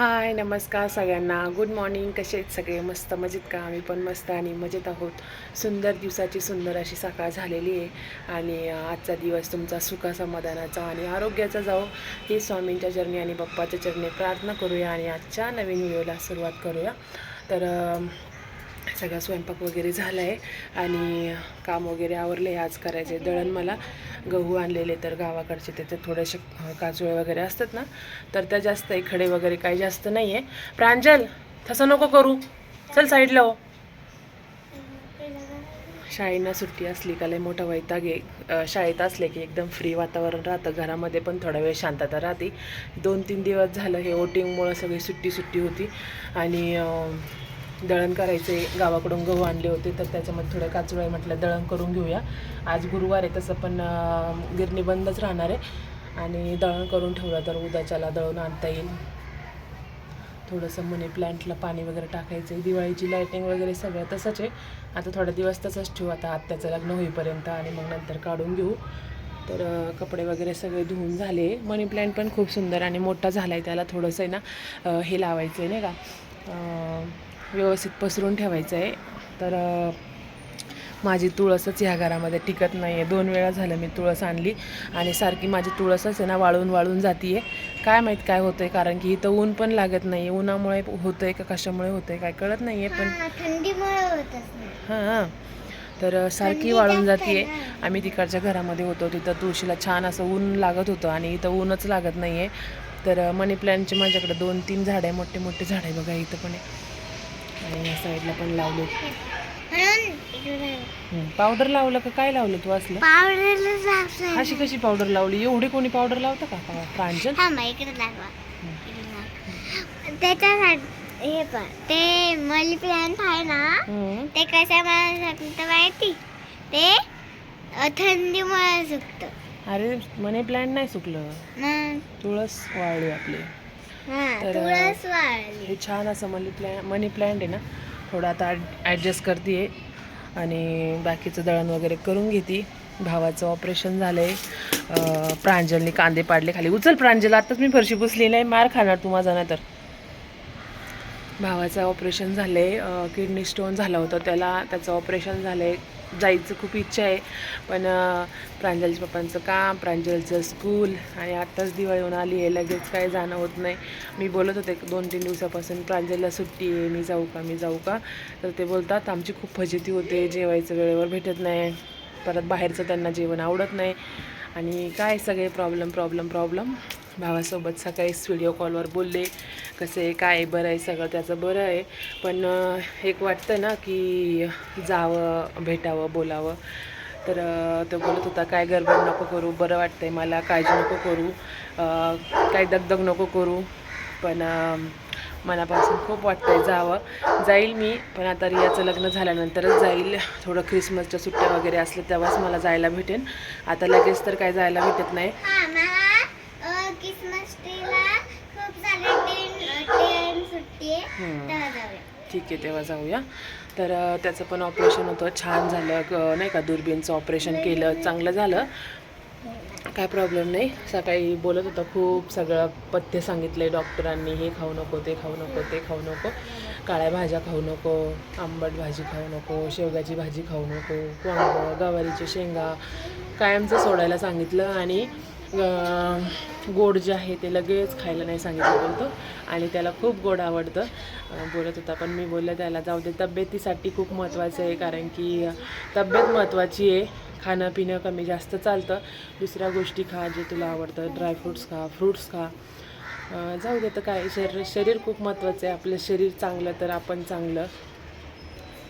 हाय नमस्कार सगळ्यांना. Good morning कसे आहेत सगळे? मस्त मजेत का? आम्ही पण मस्त आणि मजेत आहोत. सुंदर दिवसाची सुंदर अशी सकाळ झालेली आहे आणि आजचा दिवस तुमचा सुखा समाधानाचा आणि आरोग्याचा जाओ ही स्वामींच्या चरणी आणि बाप्पाच्या चरणी प्रार्थना करूया आणि आजच्या नवीन व्हिडिओला सुरुवात करूया. तर सगळा स्वयंपाक वगैरे झाला आहे आणि काम वगैरे आवरले आज करायचे दळण मला. गहू आणलेले तर गावाकडचे त्याचे थोडेसे काजळे वगैरे असतात ना तर त्या जास्त आहे. खडे वगैरे काही जास्त नाही आहे प्रांजल तसं नको करू. चल साईडला हो. शाळेंना सुट्टी असली का लय मोठा वैताग आहे. शाळेत असले की एकदम फ्री वातावरण राहतं. घरामध्ये पण थोडा वेळ शांतता राहते. दोन तीन दिवस झालं हे वोटिंगमुळं सगळी सुट्टी सुट्टी होती. आणि दळण करायचे गावाकडून गहू आणले होते तर त्याच्यामध्ये थोडं काचुळे म्हटलं दळण करून घेऊया. आज गुरुवार आहे तसं पण गिरणी बंदच राहणार आहे. आणि दळण करून ठेवलं तर उद्याच्याला दळून आणता येईल. थोडंसं मनी प्लांटला पाणी वगैरे टाकायचं आहे दिवाळीची लाईटिंग वगैरे सगळं तसंच आहे. आता थोडा दिवस तसंच ठेवू. आता आत्याचं लग्न होईपर्यंत आणि मग नंतर काढून घेऊ. तर कपडे वगैरे सगळे धुवून झाले. मनी प्लांट पण खूप सुंदर आणि मोठा झाला आहे त्याला थोडंसं आहे ना हे लावायचं आहे नाही का? व्यवस्थित पसरून ठेवायचं आहे. तर माझी तुळसच ह्या घरामध्ये टिकत नाही आहे. दोन वेळा झालं मी तुळस आणली आणि सारखी माझी तुळसच आहे ना वाळून वाळून जाती आहे काय माहीत काय होतं आहे कारण की इथं ऊन पण लागत नाही. आहे उन्हामुळे होतं आहे का कशामुळे होतं आहे काय कळत नाही आहे पण हा, थंडीमुळे नाही. हां तर सारखी वाळून जाते आम्ही तिकडच्या घरामध्ये होतो. तिथं तुळशीला छान असं ऊन लागत होतं आणि इथं ऊनच लागत नाही आहे तर मनी प्लॅनचे माझ्याकडे दोन तीन झाडं आहे. मोठे मोठे झाड आहे बघा इथं पण आहे. आणि या साईडला पण लावले. पावडर लावलं का? काय लावलं तू असलं? अशी कशी पावडर लावली? एवढी कोणी पावडर लावतं का? प्रांजल. त्याच्यासाठी हे पण ते मनी प्लांट आहे ना. ते कशामुळे सुकतं माहिती? ते अ, थंडीमुळे सुकतं. अरे मनी प्लॅन नाही सुकलं. तुळस वाळली आपली. तर- हे छान असं मनी प्लॅ मनी प्लॅन्ट आहे ना थोडं आता ॲडजस्ट करते आणि बाकीचं दळण वगैरे करून घेते. भावाचं ऑपरेशन झालं आहे प्रांजलने कांदे पाडले खाली. उचल प्रांजल आताच मी फरशी पुसली नाही मार खाणार तू माझा ना तर भावाचं ऑपरेशन झालं आहे किडनी स्टोन झाला होता त्याला त्याचं ऑपरेशन झालं आहे जायचं खूप इच्छा आहे. पण प्रांजलच्या पप्पांचं काम प्रांजलचं स्कूल आणि आत्ताच दिवाळी होऊन आली आहे लगेच काय जाणं होत नाही. मी बोलत होते दोन तीन दिवसापासून प्रांजलला सुट्टी आहे मी जाऊ का मी जाऊ का? तर ते बोलतात आमची खूप फजिती होते जेवायचं वेळेवर भेटत नाही परत बाहेरचं त्यांना जेवण आवडत नाही आणि काय सगळे प्रॉब्लेम प्रॉब्लेम प्रॉब्लेम भावासोबत सकाळीच व्हिडिओ कॉलवर बोलले कसं आहे काय आहे, बरं आहे सगळं त्याचं बरं आहे. पण एक वाटतं ना की जावं भेटावं बोलावं. तर तो बोलत होता काय गडबड नको करू बरं वाटतं आहे मला काळजी नको करू काय दगदग नको करू. पण मनापासून खूप वाटतंय जावं. जाईल मी पण आता रियाचं लग्न झाल्यानंतरच जाईल. थोडं क्रिसमसच्या सुट्ट्या वगैरे असल्या तेव्हाच मला जायला भेटेन. आता लगेच तर काय जायला भेटत नाही हा मला क्रिसमस ट्रीला खूप सारे टेन टेन सुट्टी आहे हम्म. तेव्हा जाऊया ठीक आहे तेव्हा जाऊया. तर त्याचं पण ऑपरेशन होतं. छान झालं क- नाही का दुर्बीनचं ऑपरेशन केलं. चांगलं झालं. काय प्रॉब्लेम नाही. सकाळी बोलत होता खूप सगळं पथ्य सांगितलं डॉक्टरांनी हे खाऊ नको ते खाऊ नको ते खाऊ नको. काळ्या भाज्या खाऊ नको आंबट भाजी खाऊ नको शेवग्याची भाजी खाऊ नको वांग गवारीचे शेंगा. कायमचं सोडायला सांगितलं आणि गोड जे आहे ते लगेच खायला नाही सांगितलं बोलतो. आणि त्याला खूप गोड आवडतं. बोलत होता पण मी बोललं त्याला जाऊ दे तब्येतीसाठी खूप महत्त्वाचं आहे कारण की तब्येत महत्त्वाची आहे. खाणं पिणं कमी जास्त चालतं. दुसऱ्या गोष्टी खा जे तुला आवडतं ड्रायफ्रूट्स खा फ्रूट्स खा. जाऊ दे तर काय शरीर शरीर खूप महत्त्वाचं आहे. आपलं शरीर चांगलं तर आपण चांगलं.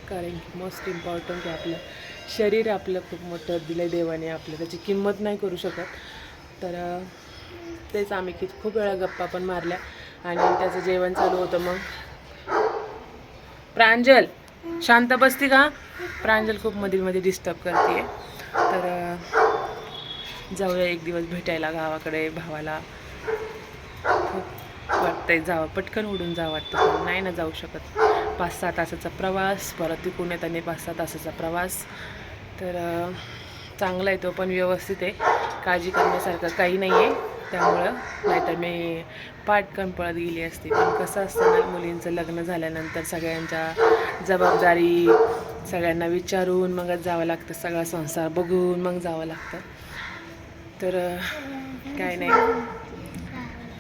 कारण मोस्ट इम्पॉर्टंट आहे आपलं. शरीर आपलं खूप मोठं दिलं देवाने आपलं. त्याची किंमत नाही करू शकत. तर तेच आम्ही की खूप वेळा गप्पा पण मारल्या. आणि त्याचं जेवण चालू होतं मग. प्रांजल शांत बसती का? प्रांजल खूप मधील मध्ये डिस्टर्ब करते तर जाऊया एक दिवस भेटायला गावाकडे भावाला. खूप वाटतंय जावं. पटकन उडून जावं वाटतं पण नाही ना जाऊ शकत. पाच सहा तासाचा प्रवास परत तिकून येताना पाच सहा तासाचा प्रवास. तर चांगला आहे तो पण व्यवस्थित आहे. काळजी करण्यासारखं काही नाही आहे त्यामुळं नाहीतर मी पाटकन पळत गेली असती. पण कसं असतं ना मुलींचं लग्न झाल्यानंतर सगळ्यांच्या जबाबदारी सगळ्यांना विचारून मगच जावं लागतं. सगळा संसार बघून मग जावं लागतं. तर काय नाही.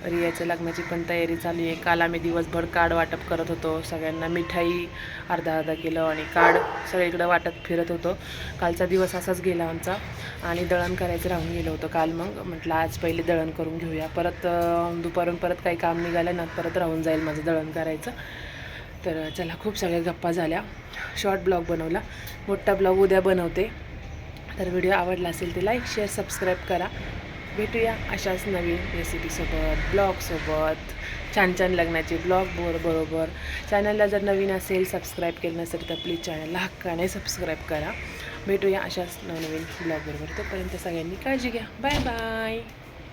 रियाच्या लग्नाची पण तयारी चालू आहे. काल आम्ही दिवसभर कार्ड वाटप करत होतो. सगळ्यांना मिठाई अर्धा अर्धा किलो आणि कार्ड सगळीकडं वाटत फिरत होतो. कालचा दिवस असाच गेला आमचा आणि दळण करायचं राहून गेलो होतो काल मग. म्हटलं आज पहिले दळण करून घेऊया. परत दुपारून परत काही काम निघालं ना परत राहून जाईल माझं दळण करायचं. तर चला खूप सगळ्या गप्पा झाल्या. शॉर्ट ब्लॉग बनवला. मोठा ब्लॉग उद्या बनवते. तर व्हिडिओ आवडला असेल तर लाईक शेअर सबस्क्राईब करा. भेटूया अशाच नवीन रेसिपीसोबत ब्लॉगसोबत छान छान लग्नाचे ब्लॉग बोर बरोबर. चॅनलला जर नवीन असेल सबस्क्राईब केलं नसेल तर प्लीज चॅनलला हक्काने सबस्क्राईब करा. भेटूया अशाच नवनवीन ब्लॉगबरोबर. तोपर्यंत सगळ्यांनी काळजी घ्या. Bye bye